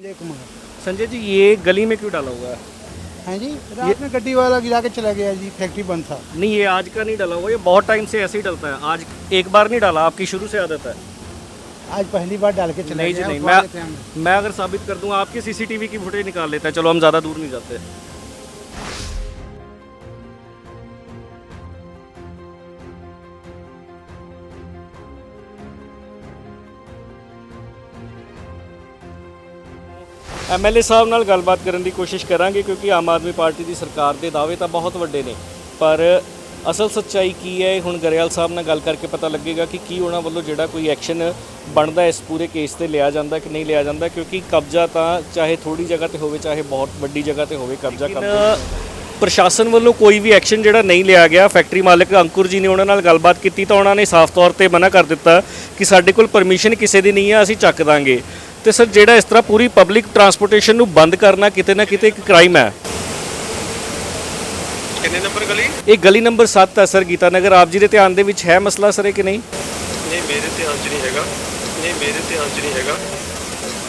संजय कुमार। संजय जी ये गली में क्यों डाला हुआ है? हाँ जी रात में गड्डी वाला गिरा के चला गया जी फैक्ट्री बंद था। नहीं ये आज का नहीं डाला हुआ ये बहुत टाइम से ऐसे ही डलता है। आज एक बार नहीं डाला आपकी शुरू से आदत है। आज पहली बार डाल के चला नहीं जी नहीं। मैं मैं अगर साबित कर दूँ आपकी सीसीटीवी की फुटेज निकाल लेता है। चलो हम ज़्यादा दूर नहीं जाते। ਐਮਐਲਏ ਸਾਹਿਬ ਨਾਲ ਗੱਲਬਾਤ ਕਰਨ ਦੀ ਕੋਸ਼ਿਸ਼ ਕਰਾਂਗੇ ਕਿਉਂਕਿ ਆਮ ਆਦਮੀ ਪਾਰਟੀ ਦੀ ਸਰਕਾਰ ਦੇ ਦਾਅਵੇ ਤਾਂ ਬਹੁਤ ਵੱਡੇ ਨੇ। ਪਰ ਅਸਲ ਸੱਚਾਈ ਕੀ ਹੈ ਹੁਣ ਗਰੇਵਾਲ ਸਾਹਿਬ ਨਾਲ ਗੱਲ ਕਰਕੇ ਪਤਾ ਲੱਗੇਗਾ ਕਿ ਕੀ ਉਹਨਾਂ ਵੱਲੋਂ ਜਿਹੜਾ ਕੋਈ ਐਕਸ਼ਨ ਬਣਦਾ ਇਸ ਪੂਰੇ ਕੇਸ ਤੇ ਲਿਆ ਜਾਂਦਾ ਕਿ ਨਹੀਂ ਲਿਆ ਜਾਂਦਾ ਕਿਉਂਕਿ ਕਬਜ਼ਾ ਤਾਂ ਚਾਹੇ ਥੋੜੀ ਜਗ੍ਹਾ ਤੇ ਹੋਵੇ ਚਾਹੇ ਬਹੁਤ ਵੱਡੀ ਜਗ੍ਹਾ ਤੇ ਹੋਵੇ ਕਬਜ਼ਾ ਕਰ ਪ੍ਰਸ਼ਾਸਨ ਵੱਲੋਂ ਕੋਈ ਵੀ ਐਕਸ਼ਨ ਜਿਹੜਾ ਨਹੀਂ ਲਿਆ ਗਿਆ ਫੈਕਟਰੀ ਮਾਲਕ ਅੰਕੁਰ ਜੀ ਨੇ ਉਹਨਾਂ ਨਾਲ ਗੱਲਬਾਤ ਕੀਤੀ ਤਾਂ ਉਹਨਾਂ ਨੇ ਸਾਫ਼ ਤੌਰ ਤੇ ਮਨਾ ਕਰ ਦਿੱਤਾ ਕਿ ਸਾਡੇ ਕੋਲ ਪਰਮਿਸ਼ਨ ਕਿਸੇ ਦੀ ਨਹੀਂ ਹੈ ਅਸੀਂ ਚੱਕ ਦਾਂਗੇ। ਤੇ ਸਰ ਜਿਹੜਾ ਇਸ ਤਰ੍ਹਾਂ ਪੂਰੀ ਪਬਲਿਕ ਟਰਾਂਸਪੋਰਟੇਸ਼ਨ ਨੂੰ ਬੰਦ ਕਰਨਾ ਕਿਤੇ ਨਾ ਕਿਤੇ ਇੱਕ ਕ੍ਰਾਈਮ ਹੈ। ਕਿੰਨੇ ਨੰਬਰ ਗਲੀ? ਇਹ ਗਲੀ ਨੰਬਰ 7 ਹੈ ਸਰ ਗੀਤਾ ਨਗਰ। ਆਪ ਜੀ ਦੇ ਧਿਆਨ ਦੇ ਵਿੱਚ ਹੈ ਮਸਲਾ ਸਰ ਇਹ ਕਿ ਨਹੀਂ? ਨਹੀਂ ਮੇਰੇ ਧਿਆਨ 'ਚ ਨਹੀਂ ਹੈਗਾ। ਨਹੀਂ ਮੇਰੇ ਧਿਆਨ 'ਚ ਨਹੀਂ ਹੈਗਾ।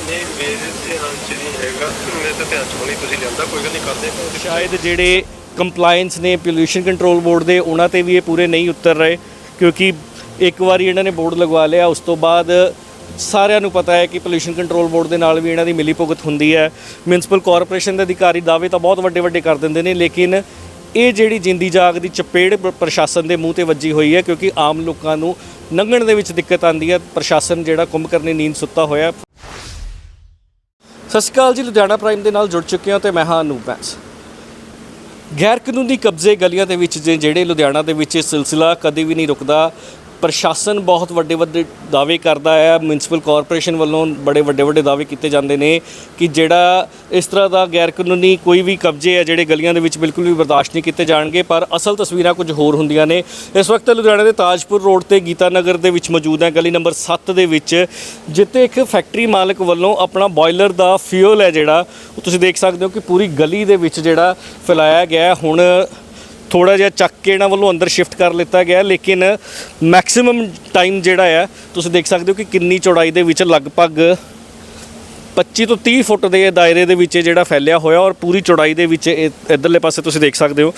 ਨਹੀਂ ਮੇਰੇ ਧਿਆਨ 'ਚ ਨਹੀਂ ਹੈਗਾ। ਮੇਰੇ ਤਾਂ ਧਿਆਨ 'ਚ ਹੋਣੀ ਤੁਸੀਂ ਲਿਆਂਦਾ ਕੋਈ ਗੱਲ ਨਹੀਂ ਕਰਦੇ ਸ਼ਾਇਦ ਜਿਹੜੇ ਕੰਪਲਾਈਂਸ ਨੇ ਪੋਲੂਸ਼ਨ ਕੰਟਰੋਲ ਬੋਰਡ ਦੇ ਉਹਨਾਂ ਤੇ ਵੀ ਇਹ ਪੂਰੇ ਨਹੀਂ ਉਤਰ ਰਹੇ ਕਿਉਂਕਿ ਇੱਕ ਵਾਰੀ ਇਹਨਾਂ ਨੇ ਬੋਰਡ ਲਗਵਾ ਲਿਆ ਉਸ ਤੋਂ ਬਾਅਦ ਸਾਰਿਆਂ ਨੂੰ ਪਤਾ ਹੈ ਕਿ ਪੋਲੂਸ਼ਨ ਕੰਟਰੋਲ ਬੋਰਡ ਦੇ ਨਾਲ ਵੀ ਇਹਨਾਂ ਦੀ ਮਿਲੀ ਭੁਗਤ ਹੁੰਦੀ ਹੈ। ਮਿਊਨਿਸਪਲ ਕਾਰਪੋਰੇਸ਼ਨ ਦੇ ਅਧਿਕਾਰੀ ਦਾਅਵੇ ਤਾਂ ਬਹੁਤ ਵੱਡੇ ਵੱਡੇ ਕਰ ਦਿੰਦੇ ਨੇ, ਲੇਕਿਨ ਇਹ ਜਿਹੜੀ ਜਿੰਦੀ ਜਾਗ ਦੀ ਚਪੇੜ ਪ੍ਰਸ਼ਾਸਨ ਦੇ ਮੂੰਹ ਤੇ ਵੱਜੀ ਹੋਈ ਹੈ, ਕਿਉਂਕਿ ਆਮ ਲੋਕਾਂ ਨੂੰ ਲੰਘਣ ਦੇ ਵਿੱਚ ਦਿੱਕਤ ਆਉਂਦੀ ਹੈ। ਪ੍ਰਸ਼ਾਸਨ ਜਿਹੜਾ ਕੁੰਭ ਕਰਨੀ ਨੀਂਦ ਸੁੱਤਾ ਹੋਇਆ ਸਤਿ ਸ਼੍ਰੀ ਅਕਾਲ ਜੀ, ਲੁਧਿਆਣਾ ਪ੍ਰਾਈਮ ਦੇ ਨਾਲ ਜੁੜ ਚੁੱਕੇ ਹਾਂ ਤੇ ਮੈਂ ਹਾਂ ਅਨੂਪ ਬੈਂਸ। ਗੈਰ ਕਾਨੂੰਨੀ ਕਬਜ਼ੇ ਗਲੀਆਂ ਦੇ ਵਿੱਚ ਜੇ- ਜਿਹੜੇ ਲੁਧਿਆਣਾ ਦੇ ਵਿੱਚ ਇਹ ਸਿਲਸਿਲਾ ਕਦੇ ਵੀ ਨਹੀਂ ਰੁਕਦਾ ਪ੍ਰਸ਼ਾਸਨ ਬਹੁਤ ਵੱਡੇ ਵੱਡੇ ਦਾਅਵੇ ਕਰਦਾ ਹੈ ਮਿਊਨਿਸਪਲ ਕਾਰਪੋਰੇਸ਼ਨ ਵੱਲੋਂ ਬੜੇ ਵੱਡੇ ਵੱਡੇ ਦਾਅਵੇ ਕੀਤੇ ਜਾਂਦੇ ਨੇ ਕਿ ਜਿਹੜਾ ਇਸ ਤਰ੍ਹਾਂ ਦਾ ਗੈਰ ਕਾਨੂੰਨੀ ਕੋਈ ਵੀ ਕਬਜ਼ੇ ਆ ਜਿਹੜੇ ਗਲੀਆਂ ਦੇ ਵਿੱਚ ਬਿਲਕੁਲ ਵੀ ਬਰਦਾਸ਼ਤ ਨਹੀਂ ਕੀਤੇ ਜਾਣਗੇ, ਪਰ ਅਸਲ ਤਸਵੀਰਾਂ ਕੁਝ ਹੋਰ ਹੁੰਦੀਆਂ ਨੇ। ਇਸ ਵਕਤ ਲੁਧਿਆਣਾ ਦੇ ਤਾਜਪੁਰ ਰੋਡ ਤੇ ਗੀਤਾ ਨਗਰ ਦੇ ਵਿੱਚ ਮੌਜੂਦ ਹੈ, ਗਲੀ ਨੰਬਰ 7 ਦੇ ਵਿੱਚ, ਜਿੱਥੇ ਇੱਕ ਫੈਕਟਰੀ ਮਾਲਕ ਵੱਲੋਂ ਆਪਣਾ ਬਾਇਲਰ ਦਾ ਫਿਊਲ ਹੈ ਜਿਹੜਾ, ਉਹ ਤੁਸੀਂ ਦੇਖ ਸਕਦੇ ਹੋ ਕਿ ਪੂਰੀ ਗਲੀ ਦੇ ਵਿੱਚ ਜਿਹੜਾ ਫੈਲਾਇਆ ਗਿਆ ਹੁਣ ਥੋੜਾ ਜਿਹਾ ਚੱਕ ਕੇ ਇਹਨਾਂ ਵੱਲੋਂ ਅੰਦਰ ਸ਼ਿਫਟ ਕਰ ਲਿੱਤਾ ਗਿਆ ਲੇਕਿਨ ਮੈਕਸਿਮਮ ਟਾਈਮ ਜਿਹੜਾ ਹੈ, ਤੁਸੀਂ ਦੇਖ ਸਕਦੇ ਹੋ ਕਿ ਕਿੰਨੀ ਚੌੜਾਈ ਦੇ ਵਿੱਚ ਲਗਭਗ 25 ਤੋਂ 30 ਫੁੱਟ ਦੇ ਦਾਇਰੇ ਦੇ ਵਿੱਚ ਇਹ ਜਿਹੜਾ ਫੈਲਿਆ ਹੋਇਆ ਔਰ ਪੂਰੀ ਚੌੜਾਈ ਦੇ ਵਿੱਚ ਇਹ ਇਧਰਲੇ ਪਾਸੇ ਤੁਸੀਂ ਦੇਖ ਸਕਦੇ ਹੋ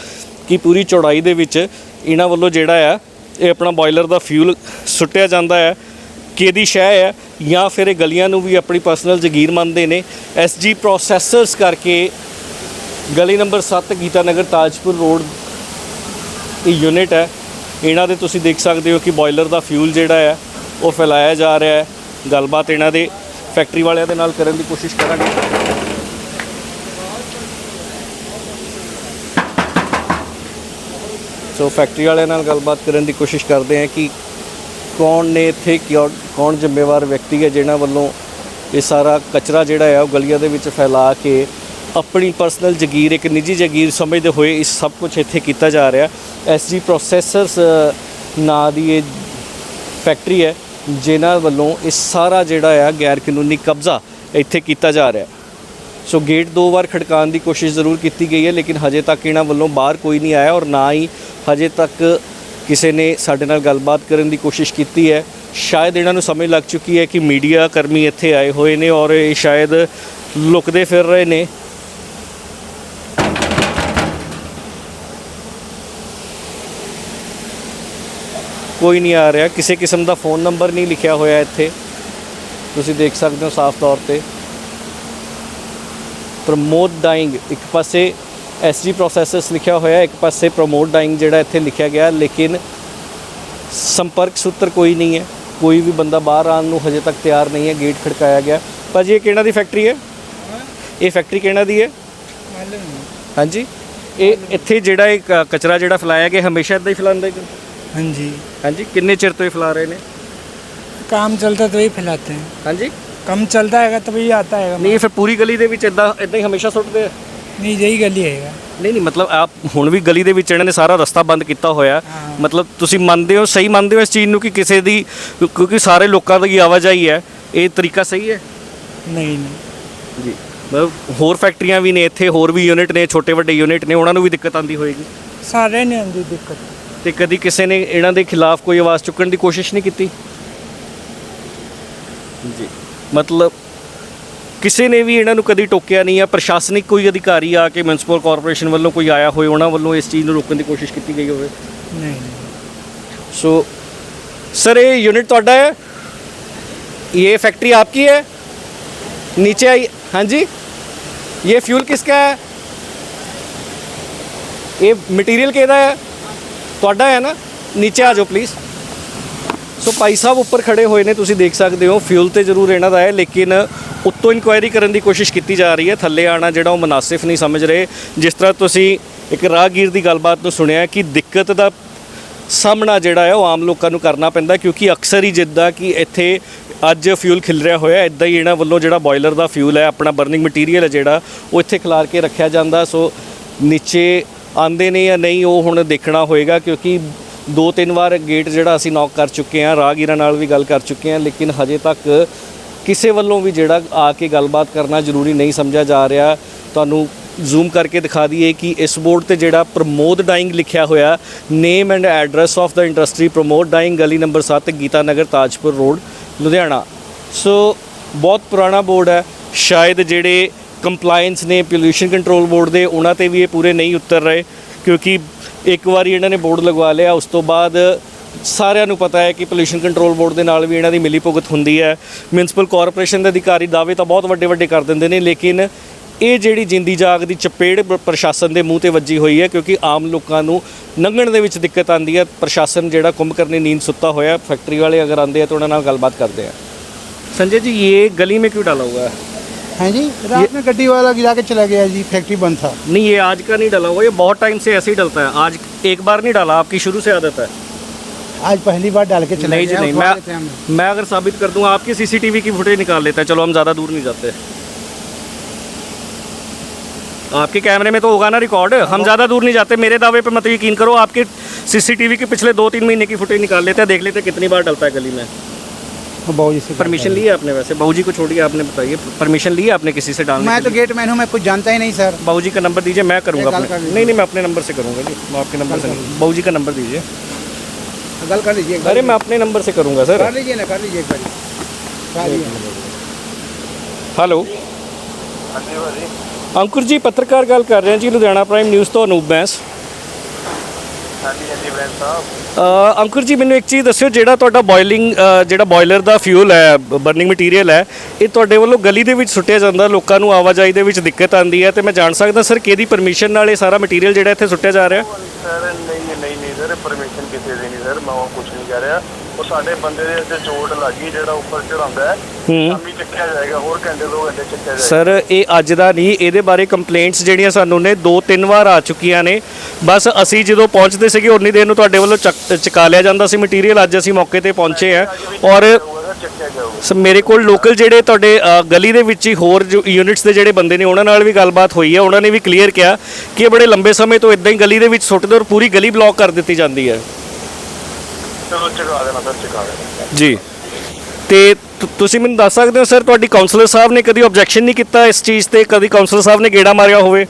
ਕਿ ਪੂਰੀ ਚੌੜਾਈ ਦੇ ਵਿੱਚ ਇਹਨਾਂ ਵੱਲੋਂ ਜਿਹੜਾ ਆ ਇਹ ਆਪਣਾ ਬਾਇਲਰ ਦਾ ਫਿਊਲ ਸੁੱਟਿਆ ਜਾਂਦਾ ਹੈ। ਕਿਹਦੀ ਸ਼ਹਿ ਹੈ ਜਾਂ ਫਿਰ ਇਹ ਗਲੀਆਂ ਨੂੰ ਵੀ ਆਪਣੀ ਪਰਸਨਲ ਜ਼ਗੀਰ ਮੰਨਦੇ ਨੇ। ਐਸਜੀ ਪ੍ਰੋਸੈਸਰਸ ਕਰਕੇ ਗਲੀ ਨੰਬਰ 7 ਗੀਤਾ ਨਗਰ ਤਾਜਪੁਰ ਰੋਡ ਇਹ ਯੂਨਿਟ ਹੈ। ਇਹਨਾਂ ਦੇ ਤੁਸੀਂ ਦੇਖ ਸਕਦੇ ਹੋ ਕਿ ਬਾਇਲਰ ਦਾ ਫਿਊਲ ਜਿਹੜਾ ਹੈ, ਉਹ ਫੈਲਾਇਆ ਜਾ ਰਿਹਾ ਹੈ। ਗੱਲਬਾਤ ਇਹਨਾਂ ਦੇ ਫੈਕਟਰੀ ਵਾਲਿਆਂ ਦੇ ਨਾਲ ਕਰਨ ਦੀ ਕੋਸ਼ਿਸ਼ ਕਰਾਂਗੇ। ਸੋ ਫੈਕਟਰੀ ਵਾਲਿਆਂ ਨਾਲ ਗੱਲਬਾਤ ਕਰਨ ਦੀ ਕੋਸ਼ਿਸ਼ ਕਰਦੇ ਹਾਂ ਕਿ ਕੌਣ ਨੇ ਇੱਥੇ ਕੌਣ ਜ਼ਿੰਮੇਵਾਰ ਵਿਅਕਤੀ ਹੈ ਜਿਹਨਾਂ ਵੱਲੋਂ ਇਹ ਸਾਰਾ ਕਚਰਾ ਜਿਹੜਾ ਹੈ, ਉਹ ਗਲੀਆਂ ਦੇ ਵਿੱਚ ਫੈਲਾ ਕੇ ਆਪਣੀ ਪਰਸਨਲ ਜਗੀਰ, ਇੱਕ ਨਿੱਜੀ ਜਗੀਰ ਸਮਝਦੇ ਹੋਏ ਇਸ ਸਭ ਕੁਝ ਇੱਥੇ ਕੀਤਾ ਜਾ ਰਿਹਾ। ਐਸਜੀ ਪ੍ਰੋਸੈਸਰਸ ਨਾਂ ਦੀ ਇਹ ਫੈਕਟਰੀ ਹੈ, ਜਿਨ੍ਹਾਂ ਵੱਲੋਂ ਇਹ ਸਾਰਾ ਜਿਹੜਾ ਆ ਗੈਰ ਕਾਨੂੰਨੀ ਕਬਜ਼ਾ ਇੱਥੇ ਕੀਤਾ ਜਾ ਰਿਹਾ। ਸੋ ਗੇਟ ਦੋ ਵਾਰ ਖੜਕਾਉਣ ਦੀ ਕੋਸ਼ਿਸ਼ ਜ਼ਰੂਰ ਕੀਤੀ ਗਈ ਹੈ, ਲੇਕਿਨ ਹਜੇ ਤੱਕ ਇਹਨਾਂ ਵੱਲੋਂ ਬਾਹਰ ਕੋਈ ਨਹੀਂ ਆਇਆ ਔਰ ਨਾ ਹੀ ਹਜੇ ਤੱਕ ਕਿਸੇ ਨੇ ਸਾਡੇ ਨਾਲ ਗੱਲਬਾਤ ਕਰਨ ਦੀ ਕੋਸ਼ਿਸ਼ ਕੀਤੀ ਹੈ। ਸ਼ਾਇਦ ਇਹਨਾਂ ਨੂੰ ਸਮਝ ਲੱਗ ਚੁੱਕੀ ਹੈ ਕਿ ਮੀਡੀਆ ਕਰਮੀ ਇੱਥੇ ਆਏ ਹੋਏ ਨੇ ਔਰ ਇਹ ਸ਼ਾਇਦ ਲੁਕਦੇ ਫਿਰ ਰਹੇ ਨੇ। ਕੋਈ ਨਹੀਂ ਆ ਰਿਹਾ। ਕਿਸੇ ਕਿਸਮ ਦਾ ਫੋਨ ਨੰਬਰ ਨਹੀਂ ਲਿਖਿਆ ਹੋਇਆ ਇੱਥੇ। ਤੁਸੀਂ ਦੇਖ ਸਕਦੇ ਹੋ ਸਾਫ਼ ਤੌਰ ਤੇ। ਪ੍ਰਮੋਟ ਡਾਈਂਗ ਇੱਕ ਪਾਸੇ ਐਸਜੀ ਪ੍ਰੋਸੈਸਰਸ ਲਿਖਿਆ ਹੋਇਆ ਇੱਕ ਪਾਸੇ ਪ੍ਰਮੋਟ ਡਾਈਂਗ ਜਿਹੜਾ ਇੱਥੇ ਲਿਖਿਆ ਗਿਆ ਲੇਕਿਨ ਸੰਪਰਕ ਸੂਤਰ ਕੋਈ ਨਹੀਂ ਹੈ। ਕੋਈ ਵੀ ਬੰਦਾ ਬਾਹਰ ਆਉਣ ਨੂੰ ਹਜੇ ਤੱਕ ਤਿਆਰ ਨਹੀਂ ਹੈ ਗੇਟ ਖੜਕਾਇਆ ਗਿਆ। ਭਾਜੀ ਇਹ ਕਿਹਨਾਂ ਦੀ ਫੈਕਟਰੀ ਹੈ? ਇਹ ਫੈਕਟਰੀ ਕਿਹਨਾਂ ਦੀ ਹੈ? ਹਾਂਜੀ। ਇਹ ਇੱਥੇ ਜਿਹੜਾ ਇਹ ਕਚਰਾ ਜਿਹੜਾ ਫੈਲਾਇਆ ਗਿਆ ਹਮੇਸ਼ਾ ਇਦਾਂ ਹੀ ਫੈਲਾਉਂਦੇ ਜੀ हाँ जी ਹਾਂਜੀ ਕਿੰਨੇ ਚਿਰ ਤੋਂ ਇਹ ਫੈਲਾ ਰਹੇ ਨੇ काम चलता तो वही फैलाते हैं ਹਾਂਜੀ कम चलता है तभी आता है ਨਹੀਂ ਇਹ ਫਿਰ ਪੂਰੀ ਗਲੀ ਦੇ ਵਿੱਚ ਇਦਾਂ ਇਦਾਂ ਹੀ ਹਮੇਸ਼ਾ ਸੁੱਟਦੇ ਆ नहीं यही गली है ਨਹੀਂ ਨਹੀਂ ਮਤਲਬ ਆਪ ਹੁਣ ਵੀ ਗਲੀ ਦੇ ਵਿੱਚ ਇਹਨਾਂ ਨੇ ਸਾਰਾ ਰਸਤਾ ਬੰਦ ਕੀਤਾ ਹੋਇਆ ਹਾਂ। ਮਤਲਬ ਤੁਸੀਂ ਮੰਨਦੇ ਹੋ ਸਹੀ ਮੰਨਦੇ ਹੋ ਇਸ ਚੀਜ਼ ਨੂੰ ਕਿ ਕਿਸੇ ਦੀ ਕਿਉਂਕਿ ਸਾਰੇ ਲੋਕਾਂ ਦੀ ਆਵਾਜਾਈ ਹੈ ਇਹ ਤਰੀਕਾ ਸਹੀ ਹੈ नहीं नहीं ਜੀ ਮਤਲਬ ਹੋਰ ਫੈਕਟਰੀਆਂ ਵੀ ਨੇ ਇੱਥੇ ਹੋਰ ਵੀ ਯੂਨਿਟ ਨੇ ਛੋਟੇ ਵੱਡੇ ਯੂਨਿਟ ਨੇ ਉਹਨਾਂ ਨੂੰ ਵੀ ਦਿੱਕਤ ਆਉਂਦੀ ਹੋਏਗੀ सारे नहीं आती दिक्कत ਤੇ ਕਦੀ ਕਿਸੇ ਨੇ ਇਹਨਾਂ ਦੇ ਖਿਲਾਫ ਕੋਈ ਆਵਾਜ਼ ਚੁੱਕਣ ਦੀ ਕੋਸ਼ਿਸ਼ ਨਹੀਂ ਕੀਤੀ? ਜੀ। ਮਤਲਬ ਕਿਸੇ ਨੇ ਵੀ ਇਹਨਾਂ ਨੂੰ ਕਦੀ ਟੋਕਿਆ ਨਹੀਂ ਆ ਪ੍ਰਸ਼ਾਸਨਿਕ ਕੋਈ ਅਧਿਕਾਰੀ ਆ ਕੇ ਮਿਊਨਿਸਪਲ ਕਾਰਪੋਰੇਸ਼ਨ ਵੱਲੋਂ ਕੋਈ ਆਇਆ ਹੋਏ ਉਹਨਾਂ ਵੱਲੋਂ ਇਸ ਚੀਜ਼ ਨੂੰ ਰੋਕਣ ਦੀ ਕੋਸ਼ਿਸ਼ ਕੀਤੀ ਗਈ ਹੋਵੇ? ਨਹੀਂ। ਸੋ ਸਰ ਇਹ ਯੂਨਿਟ ਤੁਹਾਡਾ ਹੈ? ਇਹ ਫੈਕਟਰੀ ਆਪਕੀ ਹੈ? ਨੀਚੇ ਆਈ ਹਾਂਜੀ? ਇਹ ਫਿਊਲ ਕਿਸਕਾ ਹੈ? ਇਹ ਮਟੀਰੀਅਲ ਕਿਹਦਾ ਹੈ? ਤੁਹਾਡਾ ਹੈ ਨਾ, ਨੀਚੇ ਆ ਜਾਓ ਪਲੀਜ਼ ਸੋ ਭਾਈ ਸਾਹਿਬ ਉੱਪਰ ਖੜੇ ਹੋਏ ਨੇ, ਤੁਸੀਂ ਦੇਖ ਸਕਦੇ ਹੋ ਫਿਊਲ ਤੇ ਜ਼ਰੂਰ ਇਹਨਾਂ ਦਾ ਹੈ, ਲੇਕਿਨ ਉੱਤੋਂ ਇਨਕੁਆਇਰੀ ਕਰਨ ਦੀ ਕੋਸ਼ਿਸ਼ ਕੀਤੀ ਜਾ ਰਹੀ ਹੈ, ਥੱਲੇ ਆਣਾ ਜਿਹੜਾ ਉਹ ਮੁਨਾਸਿਫ ਨਹੀਂ ਸਮਝ ਰਹੇ। ਜਿਸ ਤਰ੍ਹਾਂ ਤੁਸੀਂ ਇੱਕ ਰਾਹਗੀਰ ਦੀ ਗੱਲਬਾਤ ਨੂੰ ਸੁਣਿਆ ਕਿ ਦਿੱਕਤ ਦਾ ਸਾਹਮਣਾ ਜਿਹੜਾ ਹੈ, ਉਹ ਆਮ ਲੋਕਾਂ ਨੂੰ ਕਰਨਾ ਪੈਂਦਾ, ਕਿਉਂਕਿ ਅਕਸਰ ਹੀ ਜਿੱਦਾਂ ਕਿ ਇੱਥੇ ਅੱਜ ਫਿਊਲ ਖਿਲ ਰਿਹਾ ਹੋਇਆ ਇਦਾਂ ਹੀ ਇਹਨਾਂ ਵੱਲੋਂ ਜਿਹੜਾ ਬਾਇਲਰ ਦਾ ਫਿਊਲ ਹੈ, ਆਪਣਾ ਬਰਨਿੰਗ ਮਟੀਰੀਅਲ ਹੈ ਜਿਹੜਾ, ਉਹ ਇੱਥੇ ਖਿਲਾਰ ਕੇ ਰੱਖਿਆ ਜਾਂਦਾ। ਸੋ ਨੀਚੇ ਆਂਦੇ ਨੇ ਜਾਂ ਨਹੀਂ, ਉਹ ਹੁਣ ਦੇਖਣਾ ਹੋਏਗਾ ਕਿਉਂਕਿ ਦੋ ਤਿੰਨ ਵਾਰ ਗੇਟ ਜਿਹੜਾ ਅਸੀਂ ਨੌਕ ਕਰ ਚੁੱਕੇ ਹਾਂ, ਰਾਹਗੀਰਾਂ ਨਾਲ ਵੀ ਗੱਲ ਕਰ ਚੁੱਕੇ ਹਾਂ, ਲੇਕਿਨ ਹਜੇ ਤੱਕ ਕਿਸੇ ਵੱਲੋਂ ਵੀ ਜਿਹੜਾ ਆ ਕੇ ਗੱਲਬਾਤ ਕਰਨਾ ਜ਼ਰੂਰੀ ਨਹੀਂ ਸਮਝਿਆ ਜਾ ਰਿਹਾ। ਤੁਹਾਨੂੰ ਜ਼ੂਮ ਕਰਕੇ ਦਿਖਾ ਦਈਏ ਕਿ ਇਸ ਬੋਰਡ ਤੇ ਜਿਹੜਾ ਪ੍ਰਮੋਦ ਡਾਈਂਗ ਲਿਖਿਆ ਹੋਇਆ name and address of the industry Pramod dyeing ਗਲੀ number 7 Gita Nagar, Tajpur road, Ludhiana. So ਬਹੁਤ ਪੁਰਾਣਾ ਬੋਰਡ ਹੈ। ਸ਼ਾਇਦ ਜਿਹੜੇ ਕੰਪਲਾਈਂਸ ਨੇ ਪੋਲੂਸ਼ਨ ਕੰਟਰੋਲ ਬੋਰਡ ਦੇ ਉਹਨਾਂ ਤੇ ਵੀ ਇਹ ਪੂਰੇ ਨਹੀਂ ਉਤਰ ਰਹੇ ਕਿਉਂਕਿ ਇੱਕ ਵਾਰੀ ਇਹਨਾਂ ਨੇ ਬੋਰਡ ਲਗਵਾ ਲਿਆ ਉਸ ਤੋਂ ਬਾਅਦ ਸਾਰਿਆਂ ਨੂੰ ਪਤਾ ਹੈ ਕਿ ਪੋਲੂਸ਼ਨ ਕੰਟਰੋਲ ਬੋਰਡ ਦੇ ਨਾਲ ਵੀ ਇਹਨਾਂ ਦੀ ਮਿਲੀ ਭੁਗਤ ਹੁੰਦੀ ਹੈ ਮਿਊਨਿਸਪਲ ਕਾਰਪੋਰੇਸ਼ਨ ਦੇ ਅਧਿਕਾਰੀ ਦਾਅਵੇ ਤਾਂ ਬਹੁਤ ਵੱਡੇ ਵੱਡੇ ਕਰ ਦਿੰਦੇ ਨੇ ਲੇਕਿਨ ਇਹ ਜਿਹੜੀ ਜਿੰਦੀ ਜਾਗ ਦੀ ਚਪੇੜ ਪ- ਪ੍ਰਸ਼ਾਸਨ ਦੇ ਮੂੰਹ ਤੇ ਵੱਜੀ ਹੋਈ ਹੈ ਕਿਉਂਕਿ ਆਮ ਲੋਕਾਂ ਨੂੰ ਲੰਘਣ ਦੇ ਵਿੱਚ ਦਿੱਕਤ ਆਉਂਦੀ ਹੈ ਪ੍ਰਸ਼ਾਸਨ ਜਿਹੜਾ ਕੁੰਭਕਰਨੀ ਨੀਂਦ ਸੁੱਤਾ ਹੋਇਆ ਫੈਕਟਰੀ ਵਾਲੇ ਅਗਰ ਆਉਂਦੇ ਆ ਤਾਂ ਉਹਨਾਂ ਨਾਲ ਗੱਲਬਾਤ ਕਰਦੇ ਆ संजय जी ये गली में क्यों डाला हुआ है हाँ जी रात में गड्डी वाला गिरा के चला गया जी फैक्ट्री बंद था। नहीं ये आज का नहीं डाला हुआ ये बहुत टाइम से ऐसे ही डलता है। आज एक बार नहीं डाला आपकी शुरू से आदत है। आज पहली बार डाल के चला नहीं जी नहीं मैं हैं। मैं अगर साबित कर दूँ आपकी सीसीटीवी की फुटेज निकाल लेते हैं। चलो हम ज़्यादा दूर नहीं जाते। आपके कैमरे में तो होगा ना रिकॉर्ड हम ज़्यादा दूर नहीं जाते। मेरे दावे पे मत यकीन करो आपके सीसीटीवी के पिछले दो तीन महीने की फुटेज निकाल लेते हैं देख लेते हैं कितनी बार डलता है गली में। परमिशन ली है आपने वैसे? बहू को आपने बताइए। परमिशन ली है आपने किसी से डालने मैं तो गेट मैन हूँ मैं कुछ जानता ही नहीं सर बहू का नंबर दीजिए मैं करूँगा नहीं नहीं मैं अपने नंबर से करूँगा जी। मैं आपके नंबर से बहू का नंबर दीजिए। हाँ, गल कर लीजिए अरे मैं अपने नंबर से करूँगा सर। कर लीजिए ना कर लीजिए एक बार। हेलो। हाँ अंकुर जी पत्रकार गल कर रहे हैं जी लुधियाना प्राइम न्यूज़ तो अनूप बैंस। ਹਾਂਜੀ ਹਾਂਜੀ ਬ੍ਰੈਂਡ ਸਾਹਿਬ ਅ, ਅੰਕੁਰ ਜੀ ਮੈਨੂੰ ਇੱਕ ਚੀਜ਼ ਦੱਸਿਓ ਜਿਹੜਾ ਤੁਹਾਡਾ ਬੋਇਲਿੰਗ ਜਿਹੜਾ ਬੋਇਲਰ ਦਾ ਫਿਊਲ ਹੈ ਬਰਨਿੰਗ ਮਟੀਰੀਅਲ ਹੈ ਇਹ ਤੁਹਾਡੇ ਵੱਲੋਂ ਗਲੀ ਦੇ ਵਿੱਚ ਸੁੱਟਿਆ ਜਾਂਦਾ ਲੋਕਾਂ ਨੂੰ ਆਵਾਜਾਈ ਦੇ ਵਿੱਚ ਦਿੱਕਤ ਆਉਂਦੀ ਹੈ ਤੇ ਮੈਂ ਜਾਣ ਸਕਦਾ ਸਰ ਕਿਹਦੀ ਪਰਮਿਸ਼ਨ ਨਾਲ ਇਹ ਸਾਰਾ ਮਟੀਰੀਅਲ ਜਿਹੜਾ ਇੱਥੇ ਸੁੱਟਿਆ ਜਾ ਰਿਹਾ? ਨਹੀਂ ਨਹੀਂ ਨਹੀਂ ਸਰ ਪਰਮਿਸ਼ਨ ਕਿਸੇ ਦੀ ਨਹੀਂ ਸਰ ਮੈਂ ਉਹ ਕੁਝ ਨਹੀਂ ਕਹਿ ਰਿਹਾ ਉਹ ਸਾਡੇ ਬੰਦੇ ਦੇ ਉੱਤੇ ਚੋਟ ਲੱਗੀ ਜਿਹੜਾ ਉੱਪਰ ਚੜਾਉਂਦਾ ਹੈ ਹੂੰ। ਸ਼ਾਮੀ ਚੱਕਿਆ ਜਾਏਗਾ ਹੋਰ ਘੰਟੇ ਦੋ ਘੰਟੇ ਚੱਕਿਆ ਜਾਏਗਾ। ਸਰ ਇਹ ਅੱਜ ਦਾ ਨਹੀਂ ਇਹਦੇ ਬਾਰੇ ਕੰਪਲੇਂਟਸ ਜਿਹੜੀਆਂ ਸਾਨੂੰ ਨੇ ਦੋ ਤਿੰਨ ਵਾਰ ਆ ਚੁੱਕੀਆਂ ਨੇ। ਬਸ ਅਸੀਂ ਜਦੋਂ ਪਹੁੰਚਦੇ ਸੀਗੇ ਉਨੀ ਦੇਰ ਨੂੰ ਤੁਹਾਡੇ ਵੱਲੋਂ ਚੱਕ- ਚੁਕਾ ਲਿਆ ਜਾਂਦਾ ਸੀ ਮਟੀਰੀਅਲ ਅੱਜ ਅਸੀਂ ਮੌਕੇ ਤੇ ਪਹੁੰਚੇ ਆ ਔਰ ਹੋਊਗਾ ਚੱਕਿਆ ਜਾਊਗਾ। ਸ- ਮੇਰੇ ਕੋਲ ਲੋਕਲ ਜਿਹੜੇ ਤੁਹਾਡੇ ਅ, ਗਲੀ ਦੇ ਵਿੱਚ ਹੀ ਹੋਰ ਜੋ ਯੂਨਿਟਸ ਦੇ ਜਿਹੜੇ ਬੰਦੇ ਨੇ ਉਹਨਾਂ ਨਾਲ ਵੀ ਗੱਲਬਾਤ ਹੋਈ ਹੈ। ਉਹਨਾਂ ਨੇ ਵੀ ਕਲੀਅਰ ਕਿਹਾ ਕਿ ਇਹ ਬੜੇ ਲੰਬੇ ਸਮੇਂ ਤੋਂ ਇਦਾਂ ਹੀ ਗਲੀ ਦੇ ਵਿੱਚ ਸੁੱਟਦੇ ਔਰ ਪੂਰੀ ਗਲੀ ਬਲੌਕ ਕਰ ਦਿੱਤੀ ਜਾਂਦੀ ਹੈ। ਚਲੋ ਚੁਕਾ ਦੇਣਾ ਸਰ ਚੁਕਾ ਦੇਣਾ ਜੀ। ਤੇ ਤੁ- ਤੁਸੀਂ ਮੈਨੂੰ ਦੱਸ ਸਕਦੇ ਹੋ ਸਰ ਤੁਹਾਡੀ ਕਾਉਂਸਲਰ ਸਾਹਿਬ ਨੇ ਕਦੀ ਆਬਜੈਕਸ਼ਨ ਨਹੀਂ ਕੀਤਾ ਇਸ ਚੀਜ਼ ਤੇ? ਕਦੀ ਕਾਉਂਸਲਰ ਸਾਹਿਬ ਨੇ ਗੇੜਾ ਮਾਰਿਆ ਹੋਵੇ?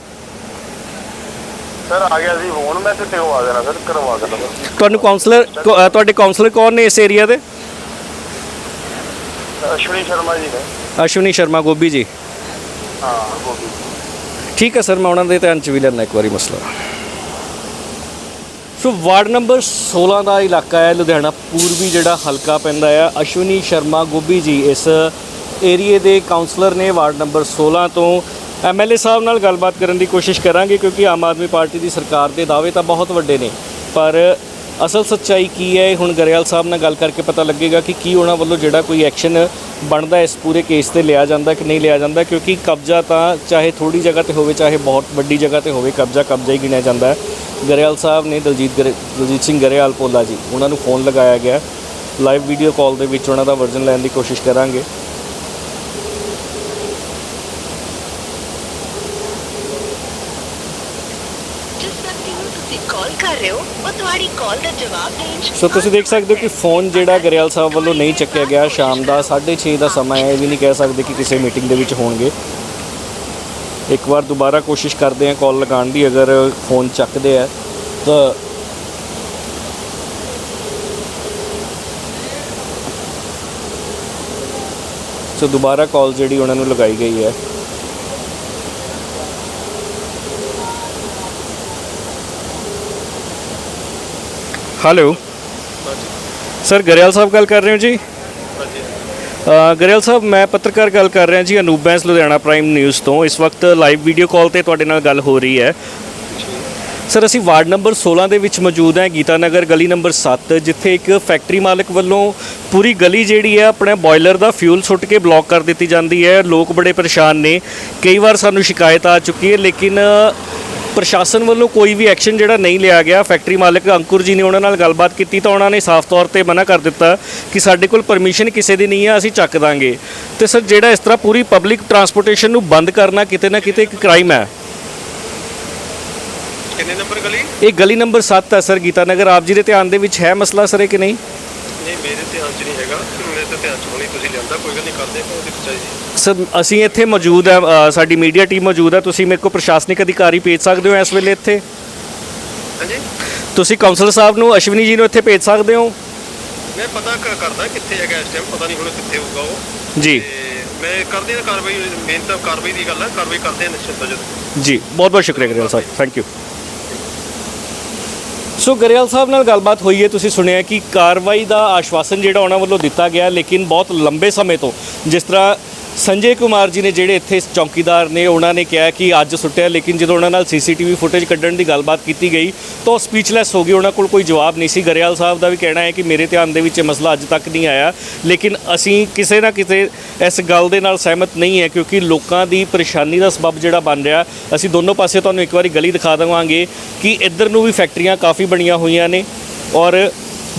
ਸਰ ਆ ਗਿਆ ਸੀ ਫੋਨ ਮੈਸੇਜ ਤੇ ਉਹ ਆ ਦੇਣਾ ਸਰ? ਕਰਵਾ ਦੇਣਾ ਸਰ। ਤੁਹਾਨੂੰ ਕਾਉਂਸਲਰ ਤੁਹਾਡੇ ਕਾਉਂਸਲਰ ਕੌਣ ਨੇ ਇਸ ਏਰੀਆ ਦੇ? ਅਸ਼ਵਨੀ ਸ਼ਰਮਾ ਜੀ ਨੇ। ਅਸ਼ਵਨੀ ਸ਼ਰਮਾ ਗੋਬੀ ਜੀ। ਹਾਂ ਗੋਬੀ ਠੀਕ ਹੈ ਸਰ ਮੈਂ ਉਹਨਾਂ ਦੇ ਧਿਆਨ ਚ ਵੀ ਲੈਣਾ ਇੱਕ ਵਾਰੀ ਮਸਲਾ। ਸੋ ਵਾਰਡ ਨੰਬਰ 16 ਦਾ ਇਲਾਕਾ ਹੈ, ਲੁਧਿਆਣਾ ਪੂਰਬੀ ਜਿਹੜਾ ਹਲਕਾ ਪੈਂਦਾ ਆ। ਅਸ਼ਵਨੀ ਸ਼ਰਮਾ ਗੋਬੀ ਜੀ, ਇਸ ਏਰੀਏ ਦੇ ਕਾਉਂਸਲਰ ਨੇ ਵਾਰਡ ਨੰਬਰ 16 ਤੋਂ ਐਮਐਲਏ ਸਾਹਿਬ ਨਾਲ ਗੱਲਬਾਤ ਕਰਨ ਦੀ ਕੋਸ਼ਿਸ਼ ਕਰਾਂਗੇ ਕਿਉਂਕਿ ਆਮ ਆਦਮੀ ਪਾਰਟੀ ਦੀ ਸਰਕਾਰ ਦੇ ਦਾਅਵੇ ਤਾਂ ਬਹੁਤ ਵੱਡੇ ਨੇ। ਪਰ ਅਸਲ ਸੱਚਾਈ ਕੀ ਹੈ ਹੁਣ ਗਰੇਵਾਲ ਸਾਹਿਬ ਨਾਲ ਗੱਲ ਕਰਕੇ ਪਤਾ ਲੱਗੇਗਾ ਕਿ ਕੀ ਉਹਨਾਂ ਵੱਲੋਂ ਜਿਹੜਾ ਕੋਈ ਐਕਸ਼ਨ ਬਣਦਾ ਇਸ ਪੂਰੇ ਕੇਸ ਤੇ ਲਿਆ ਜਾਂਦਾ ਕਿ ਨਹੀਂ ਲਿਆ ਜਾਂਦਾ, ਕਿਉਂਕਿ ਕਬਜ਼ਾ ਤਾਂ ਚਾਹੇ ਥੋੜੀ ਜਗ੍ਹਾ ਤੇ ਹੋਵੇ, ਚਾਹੇ ਬਹੁਤ ਵੱਡੀ ਜਗ੍ਹਾ ਤੇ ਹੋਵੇ, ਕਬਜ਼ਾ ਕਬਜ਼ਾ ਹੀ ਗਿਣਿਆ ਜਾਂਦਾ ਹੈ। ਗਰੇਵਾਲ ਸਾਹਿਬ ਨੇ ਦਲਜੀਤ ਗਰੇ, ਦਲਜੀਤ ਸਿੰਘ ਗਰੇਵਾਲ ਪੋਲਾ ਜੀ, ਉਹਨਾਂ ਨੂੰ ਫੋਨ ਲਗਾਇਆ ਗਿਆ। ਲਾਈਵ ਵੀਡੀਓ ਕਾਲ ਦੇ ਵਿੱਚ ਉਹਨਾਂ ਦਾ ਵਰਜ਼ਨ ਲੈਣ ਦੀ ਕੋਸ਼ਿਸ਼ ਕਰਾਂਗੇ ਜਿਸ ਵਿਅਕਤੀ ਨੂੰ ਤੁਸੀਂ ਕਾਲ ਹੋ, ਉਹ ਤੁਹਾਡੀ ਕਾਲ ਦਾ ਜਵਾਬ ਦੇਣ 'ਚ ਸੋ ਤੁਸੀਂ ਦੇਖ ਸਕਦੇ ਹੋ ਕਿ ਫੋਨ ਜਿਹੜਾ ਗਰੇਵਾਲ ਸਾਹਿਬ ਵੱਲੋਂ ਨਹੀਂ ਚੱਕਿਆ ਗਿਆ, ਸ਼ਾਮ ਦਾ 6:30 ਦਾ ਸਮਾਂ ਹੈ, ਇਹ ਵੀ ਨਹੀਂ ਕਹਿ ਸਕਦੇ ਕਿ ਕਿਸੇ ਮੀਟਿੰਗ ਦੇ ਵਿੱਚ ਹੋਣਗੇ। ਇੱਕ ਵਾਰ ਦੁਬਾਰਾ ਕੋਸ਼ਿਸ਼ ਕਰਦੇ ਆ ਕਾਲ ਲਗਾਉਣ ਦੀ, ਅਗਰ ਫੋਨ ਚੱਕਦੇ ਆ, ਤਾਂ ਸੋ ਦੁਬਾਰਾ ਕਾਲ ਜਿਹੜੀ ਉਹਨਾਂ ਨੂੰ ਲਗਾਈ ਗਈ ਹੈ। ਹੈਲੋ ਸਰ ਗਰੇਵਾਲ ਸਾਹਿਬ ਗੱਲ ਕਰ ਰਹੇ ਹੋ ਜੀ? ਗਰੇਵਾਲ ਸਾਹਿਬ ਮੈਂ ਪੱਤਰਕਾਰ ਗੱਲ ਕਰ ਰਿਹਾ ਜੀ ਅਨੂਪ ਬੈਂਸ ਲੁਧਿਆਣਾ ਪ੍ਰਾਈਮ ਨਿਊਜ਼ ਤੋਂ। ਇਸ ਵਕਤ ਲਾਈਵ ਵੀਡੀਓ ਕਾਲ ਤੇ ਤੁਹਾਡੇ ਨਾਲ ਗੱਲ ਹੋ ਰਹੀ ਹੈ। ਸਰ ਅਸੀਂ ਵਾਰਡ ਨੰਬਰ 16 ਦੇ ਵਿੱਚ ਮੌਜੂਦ ਹਾਂ ਗੀਤਾ ਨਗਰ ਗਲੀ ਨੰਬਰ 7 ਜਿੱਥੇ ਇੱਕ ਫੈਕਟਰੀ ਮਾਲਕ ਵੱਲੋਂ ਪੂਰੀ ਗਲੀ ਜਿਹੜੀ ਹੈ ਆਪਣੇ ਬਾਇਲਰ ਦਾ ਫਿਊਲ ਸੁੱਟ ਕੇ ਬਲੌਕ ਕਰ ਦਿੱਤੀ ਜਾਂਦੀ ਹੈ। ਲੋਕ ਬੜੇ ਪਰੇਸ਼ਾਨ ਨੇ। ਕਈ ਵਾਰ ਸਾਨੂੰ ਸ਼ਿਕਾਇਤ ਆ ਚੁੱਕੀ ਹੈ ਲੇਕਿਨ ਪ੍ਰਸ਼ਾਸਨ ਵੱਲੋਂ ਕੋਈ ਵੀ ਐਕਸ਼ਨ ਜਿਹੜਾ ਨਹੀਂ ਲਿਆ ਗਿਆ। ਫੈਕਟਰੀ ਮਾਲਕ ਅੰਕੁਰ ਜੀ ਨੇ ਉਹਨਾਂ ਨਾਲ ਗੱਲਬਾਤ ਕੀਤੀ ਤਾਂ ਉਹਨਾਂ ਨੇ ਸਾਫ਼ ਤੌਰ ਤੇ ਮਨਾ ਕਰ ਦਿੱਤਾ ਕਿ ਸਾਡੇ ਕੋਲ ਪਰਮਿਸ਼ਨ ਕਿਸੇ ਦੀ ਨਹੀਂ ਹੈ ਅਸੀਂ ਚੱਕ ਦਾਂਗੇ। ਤੇ ਸਰ ਜਿਹੜਾ ਇਸ ਤਰ੍ਹਾਂ ਪੂਰੀ ਪਬਲਿਕ ਟਰਾਂਸਪੋਰਟੇਸ਼ਨ ਨੂੰ ਬੰਦ ਕਰਨਾ ਕਿਤੇ ਨਾ ਕਿਤੇ ਇੱਕ ਕ੍ਰਾਈਮ ਹੈ। ਕਿੰਨੇ ਨੰਬਰ ਗਲੀ? ਇਹ ਗਲੀ ਨੰਬਰ 7 ਹੈ ਸਰ ਗੀਤਾ ਨਗਰ ਆਪ ਜੀ ਦੇ ਧਿਆਨ ਦੇ ਵਿੱਚ ਹੈ ਮਸਲਾ ਸਰ ਇਹ ਕਿ ਨਹੀਂ? ਨਹੀਂ ਮੇਰੇ ਧਿਆਨ 'ਚ ਨਹੀਂ ਹੈਗਾ। ਮੇਰੇ ਤਾਂ ਧਿਆਨ 'ਚ ਹੋਣੀ ਤੁਸੀਂ ਲਿਆਂਦਾ ਕੋਈ ਗੱਲ ਨਹੀਂ ਕਰਦੇ ਆਪਾਂ ਉਹਦੀ ਖਿਚਾਈ ਜੀ ਸਰ ਅਸੀਂ ਇੱਥੇ ਮੌਜੂਦ ਹੈ ਅ, ਸਾਡੀ ਮੀਡੀਆ ਟੀਮ ਮੌਜੂਦ ਹੈ ਤੁਸੀਂ ਮੇਰੇ ਕੋਲ ਪ੍ਰਸ਼ਾਸਨਿਕ ਅਧਿਕਾਰੀ ਭੇਜ ਸਕਦੇ ਹੋ ਇਸ ਵੇਲੇ ਇੱਥੇ? ਹਾਂਜੀ? ਤੁਸੀਂ ਕਾਉਂਸਲਰ ਸਾਹਿਬ ਨੂੰ ਅਸ਼ਵਨੀ ਜੀ ਨੂੰ ਇੱਥੇ ਭੇਜ ਸਕਦੇ ਹੋ? ਮੈਂ ਪਤਾ ਕ- ਕਰਦਾ ਕਿੱਥੇ ਹੈਗਾ ਇਸ ਟਾਈਮ ਪਤਾ ਨਹੀਂ ਹੁਣ ਕਿੱਥੇ ਹੋਊਗਾ ਉਹ। ਜੀ। ਤੇ ਮੈਂ ਕਰਦੇ ਹਾਂ ਕਾਰਵਾਈ ਮੇਨ ਤਾਂ ਕਾਰਵਾਈ ਦੀ ਗੱਲ ਹੈ ਕਾਰਵਾਈ ਕਰਦੇ ਹਾਂ ਨਿਸ਼ਚਿਤ ਹੋ ਜਦੋਂ ਜੀ ਬਹੁਤ ਬਹੁਤ ਸ਼ੁਕਰੀਆ Grewal Sahib. Thank you so Grewal Sahib ਨਾਲ ਗੱਲਬਾਤ ਹੋਈ ਹੈ, ਤੁਸੀਂ ਸੁਣਿਆ ਕਿ ਕਾਰਵਾਈ ਦਾ ਆਸ਼ਵਾਸਨ ਜਿਹੜਾ ਉਹਨਾਂ ਵੱਲੋਂ ਦਿੱਤਾ ਗਿਆ ਲੇਕਿਨ ਬਹੁਤ ਲੰਬੇ ਸਮੇਂ ਤੋਂ ਜਿਸ ਤਰ੍ਹਾਂ ਸੰਜੇ ਕੁਮਾਰ ਜੀ ਨੇ ਜਿਹੜੇ ਇੱਥੇ ਚੌਕੀਦਾਰ ਨੇ, ਉਹਨਾਂ ਨੇ ਕਿਹਾ ਕਿ ਅੱਜ ਸੁੱਟਿਆ, ਲੇਕਿਨ ਜਦੋਂ ਉਹਨਾਂ ਨਾਲ ਸੀਸੀਟੀਵੀ ਫੁਟੇਜ ਕੱਢਣ ਦੀ ਗੱਲਬਾਤ ਕੀਤੀ ਗਈ, ਤਾਂ ਉਹ ਸਪੀਚਲੈਸ ਹੋ ਗਏ। ਉਹਨਾਂ ਕੋਲ ਕੋਈ ਜਵਾਬ ਨਹੀਂ ਸੀ। ਗਰੇਵਾਲ ਸਾਹਿਬ ਦਾ ਵੀ ਕਹਿਣਾ ਹੈ ਕਿ ਮੇਰੇ ਧਿਆਨ ਦੇ ਵਿੱਚ ਇਹ ਮਸਲਾ ਅੱਜ ਤੱਕ ਨਹੀਂ ਆਇਆ। ਲੇਕਿਨ ਅਸੀਂ ਕਿਸੇ ਨਾ ਕਿਸੇ ਇਸ ਗੱਲ ਦੇ ਨਾਲ ਸਹਿਮਤ ਨਹੀਂ ਹੈ, ਕਿਉਂਕਿ ਲੋਕਾਂ ਦੀ ਪਰੇਸ਼ਾਨੀ ਦਾ ਸਬਬ ਜਿਹੜਾ ਬਣ ਰਿਹਾ, ਅਸੀਂ ਦੋਨੋਂ ਪਾਸੇ ਤੁਹਾਨੂੰ ਇੱਕ ਵਾਰੀ ਗਲੀ ਦਿਖਾ ਦੇਵਾਂਗੇ ਕਿ ਇੱਧਰ ਨੂੰ ਵੀ ਫੈਕਟਰੀਆਂ ਕਾਫੀ ਬਣੀਆਂ ਹੋਈਆਂ ਨੇ ਔਰ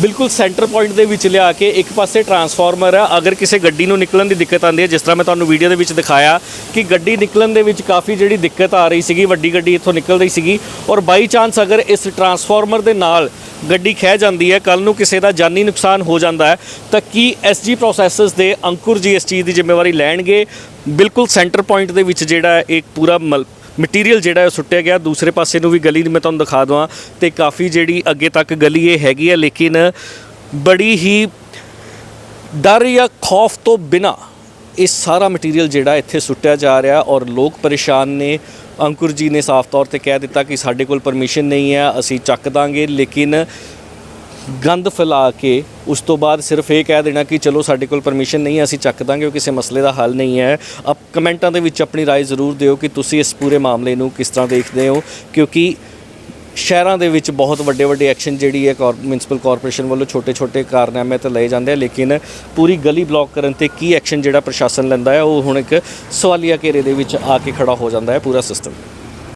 ਬਿਲਕੁਲ ਸੈਂਟਰ ਪੁਆਇੰਟ ਦੇ ਵਿੱਚ ਲਿਆ ਕੇ ਇੱਕ ਪਾਸੇ ਟਰਾਂਸਫਾਰਮਰ ਆ। ਅਗਰ ਕਿਸੇ ਗੱਡੀ ਨੂੰ ਨਿਕਲਣ ਦੀ ਦਿੱਕਤ ਆਉਂਦੀ ਹੈ, ਜਿਸ ਤਰ੍ਹਾਂ ਮੈਂ ਤੁਹਾਨੂੰ ਵੀਡੀਓ ਦੇ ਵਿੱਚ ਦਿਖਾਇਆ ਕਿ ਗੱਡੀ ਨਿਕਲਣ ਦੇ ਵਿੱਚ ਕਾਫੀ ਜਿਹੜੀ ਦਿੱਕਤ ਆ ਰਹੀ ਸੀਗੀ, ਵੱਡੀ ਗੱਡੀ ਇੱਥੋਂ ਨਿਕਲ ਰਹੀ ਸੀਗੀ ਔਰ ਬਾਈ ਚਾਂਸ ਅਗਰ ਇਸ ਟਰਾਂਸਫਾਰਮਰ ਦੇ ਨਾਲ ਗੱਡੀ ਖਹਿ ਜਾਂਦੀ ਹੈ ਕੱਲ ਨੂੰ ਕਿਸੇ ਦਾ ਜਾਨੀ ਨੁਕਸਾਨ ਹੋ ਜਾਂਦਾ ਹੈ, ਤਾਂ ਕੀ ਐਸਜੀ ਪ੍ਰੋਸੈਸਸ ਦੇ ਅੰਕੁਰ ਜੀ ਇਸ ਚੀਜ਼ ਦੀ ਜ਼ਿੰਮੇਵਾਰੀ ਲੈਣਗੇ? ਬਿਲਕੁਲ ਸੈਂਟਰ ਪੁਆਇੰਟ ਦੇ ਵਿੱਚ ਜਿਹੜਾ ਹੈ ਇੱਕ ਪੂਰਾ ਮਲ ਮਟੀਰੀਅਲ ਜਿਹੜਾ ਹੈ ਉਹ ਸੁੱਟਿਆ ਗਿਆ। ਦੂਸਰੇ ਪਾਸੇ ਨੂੰ ਵੀ ਗਲੀ ਦੀ ਮੈਂ ਤੁਹਾਨੂੰ ਦਿਖਾ ਦਵਾਂ ਤੇ ਕਾਫੀ ਜਿਹੜੀ ਅੱਗੇ ਤੱਕ ਗਲੀ ਇਹ ਹੈਗੀ ਹੈ, ਲੇਕਿਨ ਬੜੀ ਹੀ ਡਰ ਜਾਂ ਖੌਫ ਤੋਂ ਬਿਨਾ ਇਹ ਸਾਰਾ ਮਟੀਰੀਅਲ ਜਿਹੜਾ ਇੱਥੇ ਸੁੱਟਿਆ ਜਾ ਰਿਹਾ ਔਰ ਲੋਕ ਪਰੇਸ਼ਾਨ ਨੇ। ਅੰਕੁਰ ਜੀ ਨੇ ਸਾਫ਼ ਤੌਰ ਤੇ ਕਹਿ ਦਿੱਤਾ ਕਿ ਸਾਡੇ ਕੋਲ ਪਰਮਿਸ਼ਨ ਨਹੀਂ ਹੈ, ਅਸੀਂ ਚੱਕ ਦਾਂਗੇ, ਲੇਕਿਨ ਗੰਦ ਫੈਲਾ ਕੇ ਉਸ ਤੋਂ ਬਾਅਦ ਸਿਰਫ ਇਹ ਕਹਿ ਦੇਣਾ ਕਿ ਚਲੋ ਸਾਡੇ ਕੋਲ ਪਰਮਿਸ਼ਨ ਨਹੀਂ ਹੈ ਅਸੀਂ ਚੱਕ ਦਾਂਗੇ ਉਹ ਕਿਸੇ ਮਸਲੇ ਦਾ ਹੱਲ ਨਹੀਂ ਹੈ ਆਪ ਕਮੈਂਟਾਂ ਦੇ ਵਿੱਚ ਆਪਣੀ رائے ਜ਼ਰੂਰ ਦਿਓ ਕਿ ਤੁਸੀਂ ਇਸ ਪੂਰੇ ਮਾਮਲੇ ਨੂੰ ਕਿਸ ਤਰ੍ਹਾਂ ਦੇਖਦੇ ਹੋ ਕਿਉਂਕਿ ਸ਼ਹਿਰਾਂ ਦੇ ਵਿੱਚ ਬਹੁਤ ਵੱਡੇ ਵੱਡੇ ਐਕਸ਼ਨ ਜਿਹੜੀ ਹੈ ਮਿਊਨਿਸਪਲ ਕਾਰਪੋਰੇਸ਼ਨ ਵੱਲੋਂ ਛੋਟੇ ਛੋਟੇ ਕਾਰਨਾਮੇ ਤੇ ਲਏ ਜਾਂਦੇ ਆ ਲੇਕਿਨ ਪੂਰੀ ਗਲੀ ਬਲੌਕ ਕਰਨ ਤੇ ਕੀ ਐਕਸ਼ਨ ਜਿਹੜਾ ਪ੍ਰਸ਼ਾਸਨ ਲੈਂਦਾ ਹੈ ਉਹ ਹੁਣ ਇੱਕ ਸਵਾਲੀਆ ਘੇਰੇ ਦੇ ਵਿੱਚ ਆ ਕੇ ਖੜਾ ਹੋ ਜਾਂਦਾ ਹੈ ਪੂਰਾ ਸਿਸਟਮ